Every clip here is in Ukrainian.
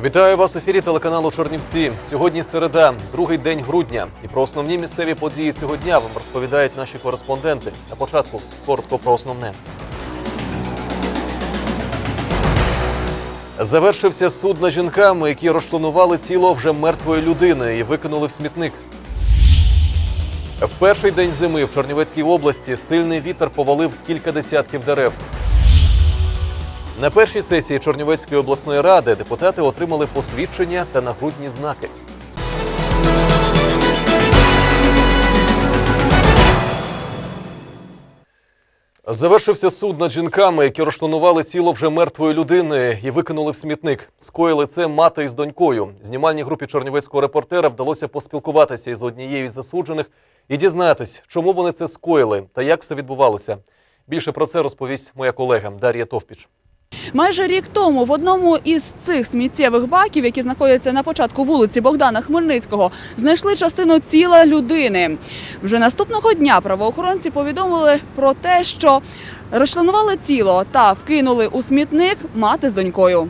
Вітаю вас в ефірі телеканалу Чорнівці. Сьогодні середа, другий день грудня. І про основні місцеві події цього дня вам розповідають наші кореспонденти. На початку коротко про основне. Завершився суд над жінками, які розчленували тіло вже мертвої людини і викинули в смітник. В перший день зими в Чернівецькій області сильний вітер повалив кілька десятків дерев. На першій сесії Чорнівецької обласної ради депутати отримали посвідчення та нагрудні знаки. Завершився суд над жінками, які розчленували тіло вже мертвої людини і викинули в смітник. Скоїли це мати із донькою. Знімальній групі чорнівецького репортера вдалося поспілкуватися із однією із засуджених і дізнатись, чому вони це скоїли та як все відбувалося. Більше про це розповість моя колега Дар'я Товпіч. Майже рік тому в одному із цих сміттєвих баків, які знаходяться на початку вулиці Богдана Хмельницького, знайшли частину тіла людини. Вже наступного дня правоохоронці повідомили про те, що розчленували тіло та вкинули у смітник мати з донькою.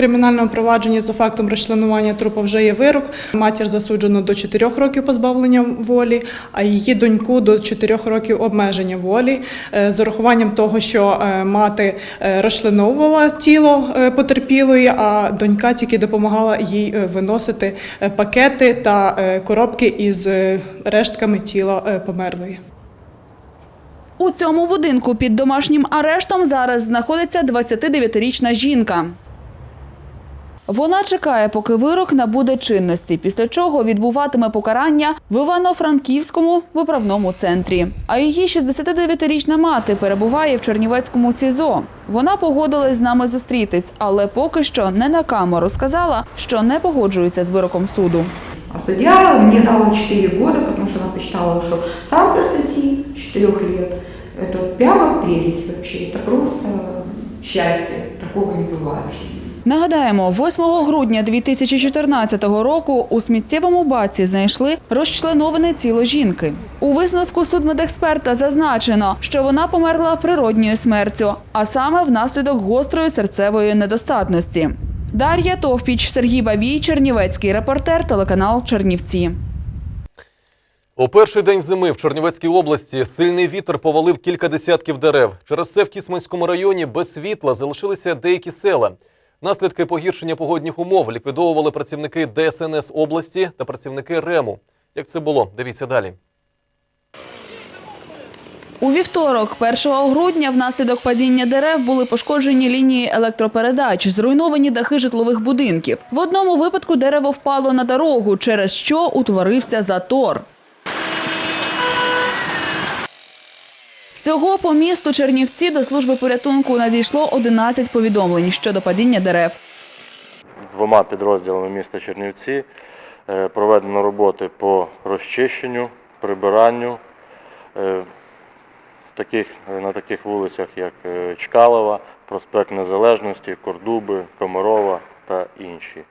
Кримінальному провадженні за фактом розчленування трупа вже є вирок. Матір засуджено до 4 років позбавлення волі, а її доньку до 4 років обмеження волі. Е, З урахуванням того, що е, мати е, розчленовувала тіло потерпілої, а донька тільки допомагала їй виносити пакети та коробки із рештками тіла померлої. У цьому будинку під домашнім арештом зараз знаходиться 29-річна жінка. Вона чекає, поки вирок набуде чинності, після чого відбуватиме покарання в Івано-Франківському виправному центрі. А її 69-річна мати перебуває в Чернівецькому СІЗО. Вона погодилась з нами зустрітись, але поки що не на камеру сказала, що не погоджується з вироком суду. А судья мне дала 4 года, потому что она посчитала, что санкция статьи 4 лет – это прямо прелесть вообще, это просто счастье, такого не бывает в жизни. Нагадаємо, 8 грудня 2014 року у сміттєвому баці знайшли розчленоване тіло жінки. У висновку судмедексперта зазначено, що вона померла природньою смертю, а саме внаслідок гострої серцевої недостатності. Дар'я Товпіч, Сергій Бабій, Чернівецький репортер, телеканал Чернівці. У перший день зими в Чернівецькій області сильний вітер повалив кілька десятків дерев. Через це в Кісманському районі без світла залишилися деякі села. Наслідки погіршення погодних умов ліквідовували працівники ДСНС області та працівники РЕМу. Як це було? Дивіться далі. У вівторок, 1 грудня, внаслідок падіння дерев були пошкоджені лінії електропередач, зруйновані дахи житлових будинків. В одному випадку дерево впало на дорогу, через що утворився затор. Всього по місту Чернівці до служби порятунку надійшло 11 повідомлень щодо падіння дерев. двома підрозділами міста Чернівці е, проведено роботи по розчищенню, прибиранню е, на таких вулицях, як е, Чкалова, проспект Незалежності, Кордуби, Комарова та інші.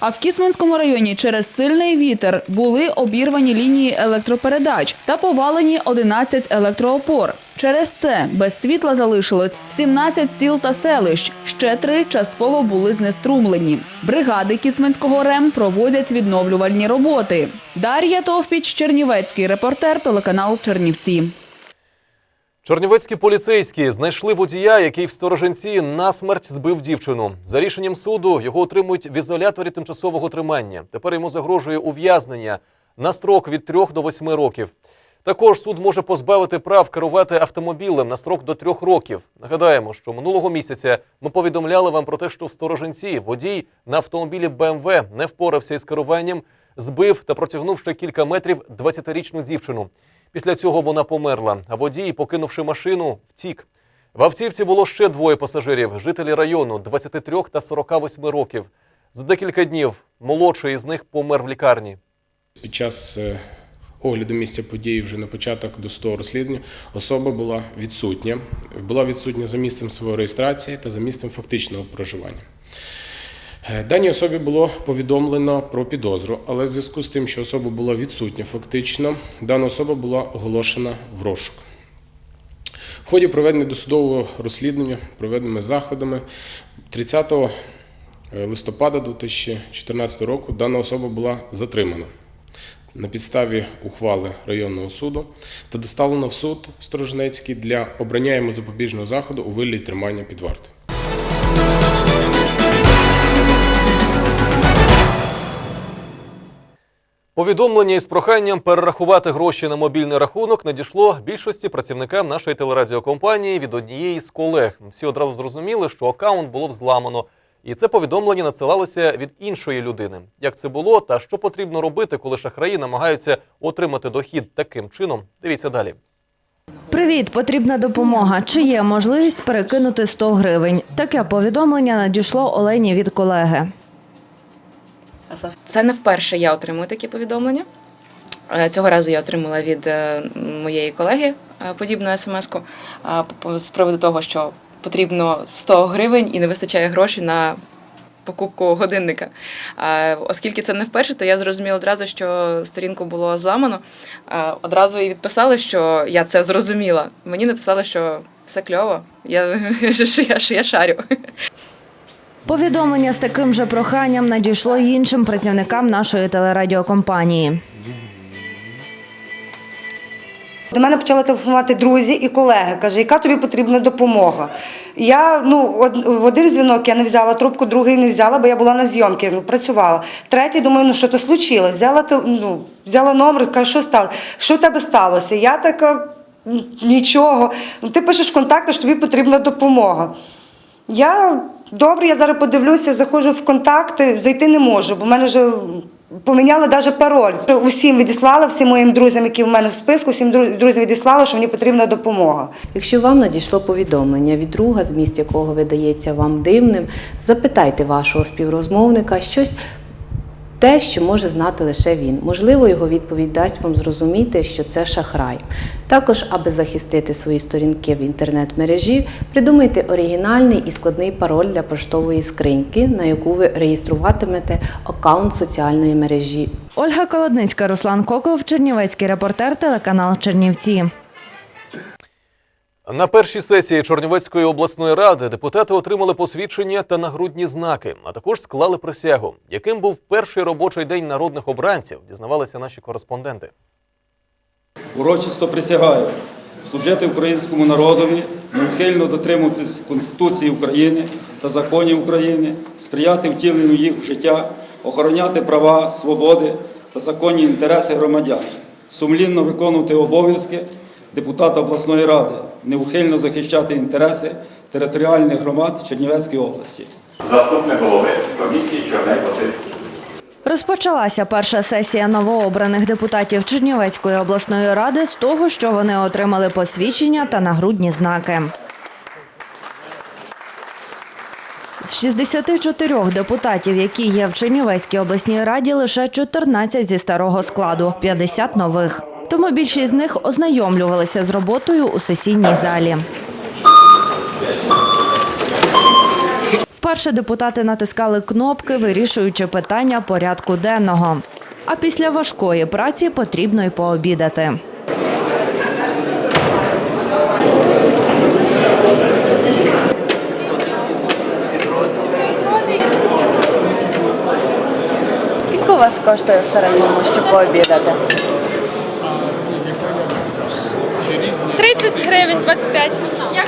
А в Кіцманському районі через сильний вітер були обірвані лінії електропередач та повалені 11 електроопор. Через це без світла залишилось 17 сіл та селищ. Ще три частково були знеструмлені. Бригади Кіцманського РЕМ проводять відновлювальні роботи. Дар'я Товпіч, Чернівецький репортер, телеканал Чернівці. Чернівецькі поліцейські знайшли водія, який в стороженці насмерть збив дівчину. За рішенням суду його отримують в ізоляторі тимчасового тримання. Тепер йому загрожує ув'язнення на строк від 3 до 8 років. Також суд може позбавити прав керувати автомобілем на строк до трьох років. Нагадаємо, що минулого місяця ми повідомляли вам про те, що в стороженці водій на автомобілі БМВ не впорався із керуванням, збив та протягнув ще кілька метрів 20-річну дівчину. Після цього вона померла, а водій, покинувши машину, втік. В автівці було ще двоє пасажирів, жителі району 23 та 48 років. За декілька днів молодший із них помер в лікарні. Під час е, огляду місця події вже на початок до досудового розслідування особа була відсутня. Була відсутня за місцем своєї реєстрації та за місцем фактичного проживання. Е, Даній особі було повідомлено про підозру, але в зв'язку з тим, що особа була відсутня фактично, дана особа була оголошена в розшук. В ході проведення досудового розслідування, проведеними заходами 30 листопада 2014 року дана особа була затримана на підставі ухвали районного суду та доставлена в суд Сторожнецький для обрання йому запобіжного заходу у вигляді тримання під вартою. Повідомлення із проханням перерахувати гроші на мобільний рахунок надійшло більшості працівникам нашої телерадіокомпанії від однієї з колег. Всі одразу зрозуміли, що аккаунт було взламано. І це повідомлення надсилалося від іншої людини. Як це було та що потрібно робити, коли шахраї намагаються отримати дохід таким чином? Дивіться далі. Привіт, потрібна допомога. Чи є можливість перекинути 100 гривень? Таке повідомлення надійшло Олені від колеги. Це не вперше я отримую такі повідомлення. Е, Цього разу я отримала від е, моєї колеги е, подібну смс-ку з приводу того, що потрібно 100 гривень і не вистачає грошей на покупку годинника. Оскільки це не вперше, то я зрозуміла одразу, що сторінку було зламано. Одразу і відписали, що я це зрозуміла. Мені написали, що все кльово, я, що я, що я шарю. Повідомлення з таким же проханням надійшло іншим працівникам нашої телерадіокомпанії. До мене почали телефонувати друзі і колеги. Каже, яка тобі потрібна допомога? Я ну один дзвінок я не взяла трубку, другий не взяла, бо я була на зйомці, ну, працювала. Третій думаю, ну що то случилось? Взяла ну, взяла номер, каже, що стало? Що в тебе сталося? Я така нічого. Ну, ти пишеш контакти, що тобі потрібна допомога. Я добре, я зараз подивлюся, заходжу в контакти, зайти не можу, бо в мене вже поміняли навіть пароль. Усім відіслала, всім моїм друзям, які в мене в списку, всім друзям відіслала, що мені потрібна допомога. Якщо вам надійшло повідомлення від друга, зміст якого видається вам дивним, запитайте вашого співрозмовника щось. Те, що може знати лише він. Можливо, його відповідь дасть вам зрозуміти, що це шахрай. Також, аби захистити свої сторінки в інтернет-мережі, придумайте оригінальний і складний пароль для поштової скриньки, на яку ви реєструватимете аккаунт соціальної мережі. Ольга Колодницька, Руслан Коков, Чернівецький репортер, телеканал Чернівці. На першій сесії Чорнівецької обласної ради депутати отримали посвідчення та нагрудні знаки, а також склали присягу. Яким був перший робочий день народних обранців, дізнавалися наші кореспонденти. Урочисто присягаю служити українському народові, неухильно дотримуватись Конституції України та законів України, сприяти втіленню їх в життя, охороняти права, свободи та законні інтереси громадян, сумлінно виконувати обов'язки депутата обласної ради, неухильно захищати інтереси територіальних громад Чернівецької області. Заступник голови комісії Чорний Василь. Розпочалася перша сесія новообраних депутатів Чернівецької обласної ради з того, що вони отримали посвідчення та нагрудні знаки. З 64 депутатів, які є в Чернівецькій обласній раді, лише 14 зі старого складу, 50 нових. Тому більшість з них ознайомлювалися з роботою у сесійній залі. Вперше депутати натискали кнопки, вирішуючи питання порядку денного. А після важкої праці потрібно й пообідати. Скільки у вас коштує в середньому, щоб пообідати? 30 гривень, 25. Як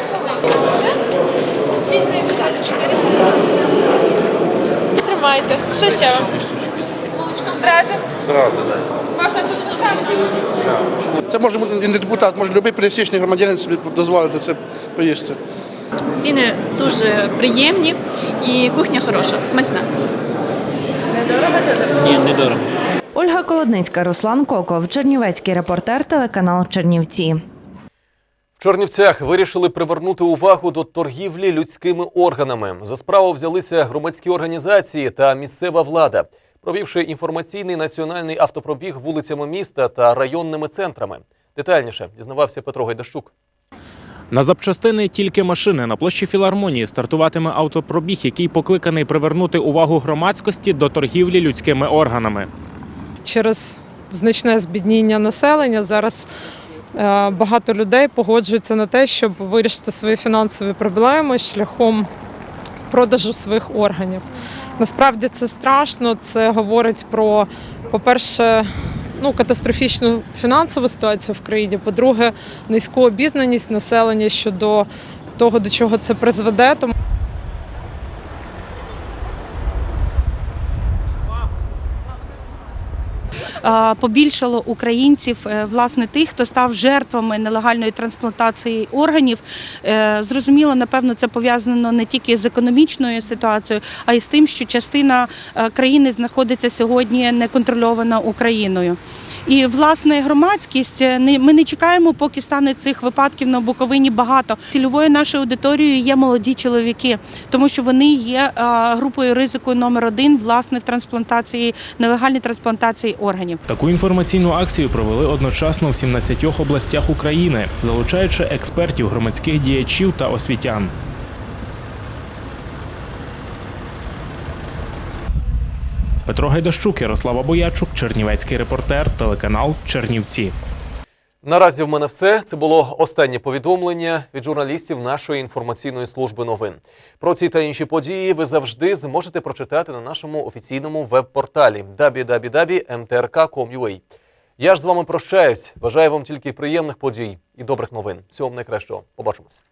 Тримайте. Що ще вам? Зразу? Зразу. Можна тут поставити? Це може бути не депутат, може будь-який пересічний громадянин собі дозволити це поїсти. Ціни дуже приємні і кухня хороша, смачна. Ольга Колодницька, Руслан Коков, Чернівецький репортер, телеканал Чернівці. В Чернівцях вирішили привернути увагу до торгівлі людськими органами. За справу взялися громадські організації та місцева влада, провівши інформаційний національний автопробіг вулицями міста та районними центрами. Детальніше дізнавався Петро Гайдащук. На запчастини тільки машини на площі філармонії стартуватиме автопробіг, який покликаний привернути увагу громадськості до торгівлі людськими органами. Через значне збідніння населення зараз багато людей погоджуються на те, щоб вирішити свої фінансові проблеми шляхом продажу своїх органів. Насправді це страшно. Це говорить про, по-перше, ну, катастрофічну фінансову ситуацію в країні. По-друге, низьку обізнаність населення щодо того, до чого це призведе. Тому Е, побільшало українців, е, власне, тих, хто став жертвами нелегальної трансплантації органів. Е, Зрозуміло, напевно, це пов'язано не тільки з економічною ситуацією, а й з тим, що частина е, країни знаходиться сьогодні неконтрольована Україною. І власне громадськість е, ми не чекаємо, поки стане цих випадків на Буковині багато. Цільовою нашою аудиторією є молоді чоловіки, тому що вони є групою ризику номер один власне в трансплантації нелегальній трансплантації органів. Таку інформаційну акцію провели одночасно в 17 областях України, залучаючи експертів, громадських діячів та освітян. Петро Гайдащук, Ярослава Боячук, Чернівецький репортер, телеканал Чернівці. Наразі в мене все. Це було останнє повідомлення від журналістів нашої інформаційної служби новин. Про ці та інші події ви завжди зможете прочитати на нашому офіційному веб-порталі www.mtrk.com.ua. Я ж з вами прощаюсь. Бажаю вам тільки приємних подій і добрих новин. Всього найкращого. Побачимось.